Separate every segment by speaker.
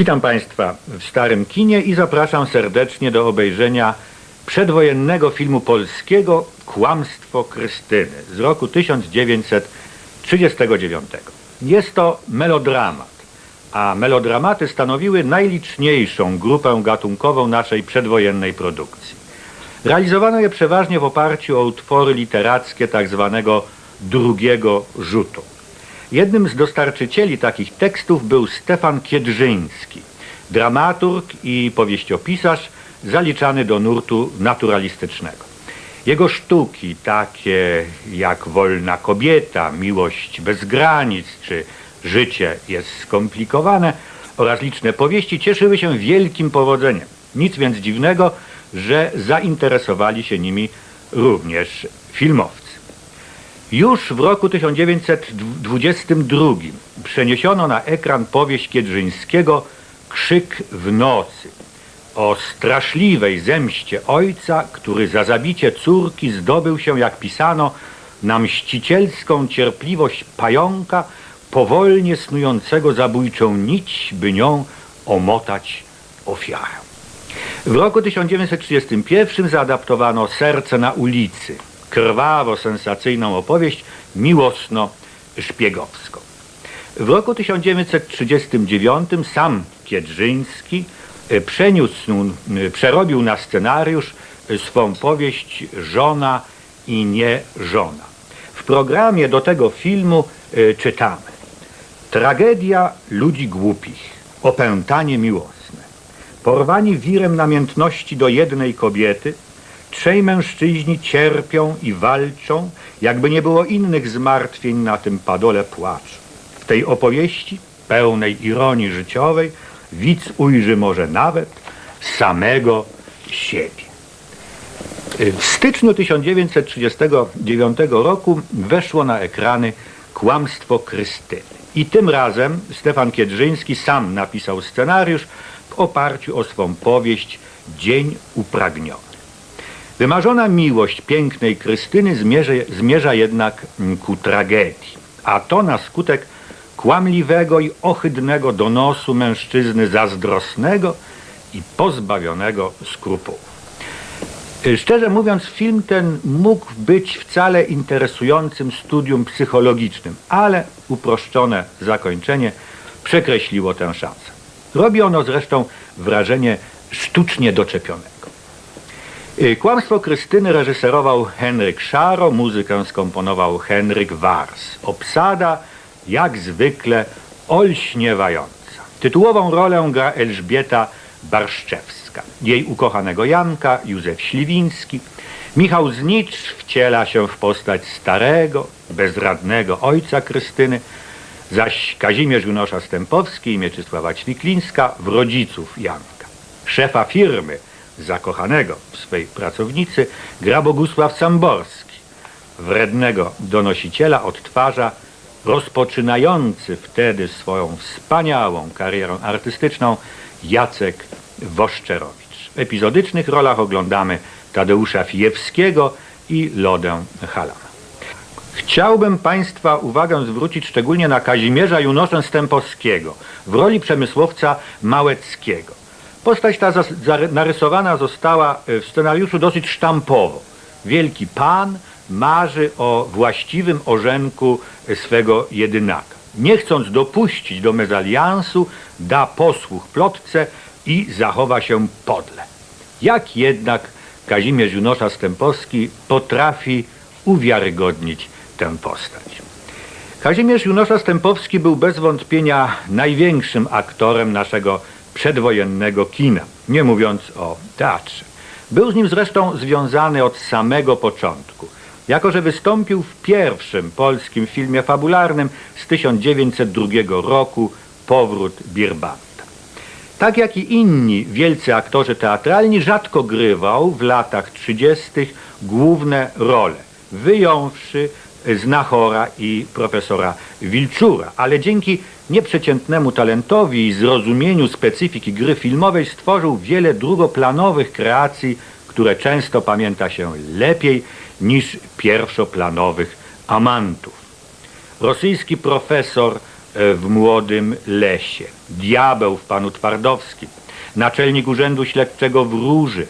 Speaker 1: Witam Państwa w Starym Kinie i zapraszam serdecznie do obejrzenia przedwojennego filmu polskiego Kłamstwo Krystyny z roku 1939. Jest to melodramat, a melodramaty stanowiły najliczniejszą grupę gatunkową naszej przedwojennej produkcji. Realizowano je przeważnie w oparciu o utwory literackie tak zwanego drugiego rzutu. Jednym z dostarczycieli takich tekstów był Stefan Kiedrzyński, dramaturg i powieściopisarz zaliczany do nurtu naturalistycznego. Jego sztuki, takie jak Wolna kobieta, Miłość bez granic czy Życie jest skomplikowane oraz liczne powieści cieszyły się wielkim powodzeniem. Nic więc dziwnego, że zainteresowali się nimi również filmowcy. Już w roku 1922 przeniesiono na ekran powieść Kiedrzyńskiego Krzyk w nocy o straszliwej zemście ojca, który za zabicie córki zdobył się, jak pisano, na mścicielską cierpliwość pająka, powolnie snującego zabójczą nić, by nią omotać ofiarę. W roku 1931 zaadaptowano Serce na ulicy, krwawo-sensacyjną opowieść miłosno-szpiegowską. W roku 1939 sam Kiedrzyński e, przeniósł, e, przerobił na scenariusz swą powieść Żona i nie żona. W programie do tego filmu e, czytamy Tragedia ludzi głupich, opętanie miłosne, porwani wirem namiętności do jednej kobiety, trzej mężczyźni cierpią i walczą, jakby nie było innych zmartwień na tym padole płaczu. W tej opowieści, pełnej ironii życiowej, widz ujrzy może nawet samego siebie. W styczniu 1939 roku weszło na ekrany Kłamstwo Krystyny. I tym razem Stefan Kiedrzyński sam napisał scenariusz w oparciu o swą powieść Dzień Upragniony. Wymarzona miłość pięknej Krystyny zmierza, zmierza jednak mm, ku tragedii, a to na skutek kłamliwego i ohydnego donosu mężczyzny zazdrosnego i pozbawionego skrupułów. Y, Szczerze mówiąc, film ten mógł być wcale interesującym studium psychologicznym, ale uproszczone zakończenie przekreśliło tę szansę. Robi ono zresztą wrażenie sztucznie doczepionego. Y, Kłamstwo Krystyny reżyserował Henryk Szaro, muzykę skomponował Henryk Wars. Obsada, jak zwykle, olśniewająca. Tytułową rolę gra Elżbieta Barszczewska. Jej ukochanego Janka, Józef Śliwiński. Michał Znicz wciela się w postać starego, bezradnego ojca Krystyny, zaś Kazimierz Junosza-Stępowski i Mieczysława Ćwiklińska w rodziców Janka. Szefa firmy, zakochanego w swej pracownicy, gra Bogusław Samborski. Wrednego donosiciela odtwarza rozpoczynający wtedy swoją wspaniałą karierę artystyczną Jacek Woszczerowicz. W epizodycznych rolach oglądamy Tadeusza Fijewskiego i Lodę Halama. Chciałbym Państwa uwagę zwrócić szczególnie na Kazimierza Junosza Stępowskiego w roli przemysłowca Małeckiego. Postać ta narysowana została e, w scenariuszu dosyć sztampowo. Wielki pan marzy o właściwym orzenku e, swego jedynaka. Nie chcąc dopuścić do mezaliansu, da posłuch plotce i zachowa się podle. Jak jednak Kazimierz Junosza Stępowski potrafi uwiarygodnić tę postać. Kazimierz Junosza Stępowski był bez wątpienia największym aktorem naszego przedwojennego kina, nie mówiąc o teatrze. Był z nim zresztą związany od samego początku, jako że wystąpił w pierwszym polskim filmie fabularnym z 1902 roku Powrót Birbanta. Tak jak i inni wielcy aktorzy teatralni, rzadko grywał w latach 30. główne role, wyjąwszy Znachora i profesora Wilczura, ale dzięki nieprzeciętnemu talentowi i zrozumieniu specyfiki gry filmowej stworzył wiele drugoplanowych kreacji, które często pamięta się lepiej niż pierwszoplanowych amantów. Rosyjski profesor e, w Młodym Lesie, diabeł w panu Twardowskim, naczelnik Urzędu Śledczego w Róży,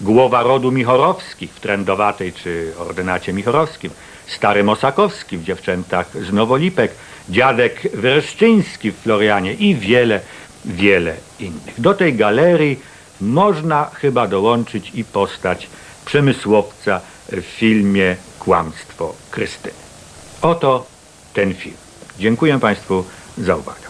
Speaker 1: głowa rodu Michorowskich w Trędowatej czy ordynacie Michorowskim, stary Mosakowski w Dziewczętach z Nowolipek, dziadek Wreszczyński w Florianie i wiele, wiele innych. Do tej galerii można chyba dołączyć i postać przemysłowca w filmie Kłamstwo Krystyny. Oto ten film. Dziękuję Państwu za uwagę.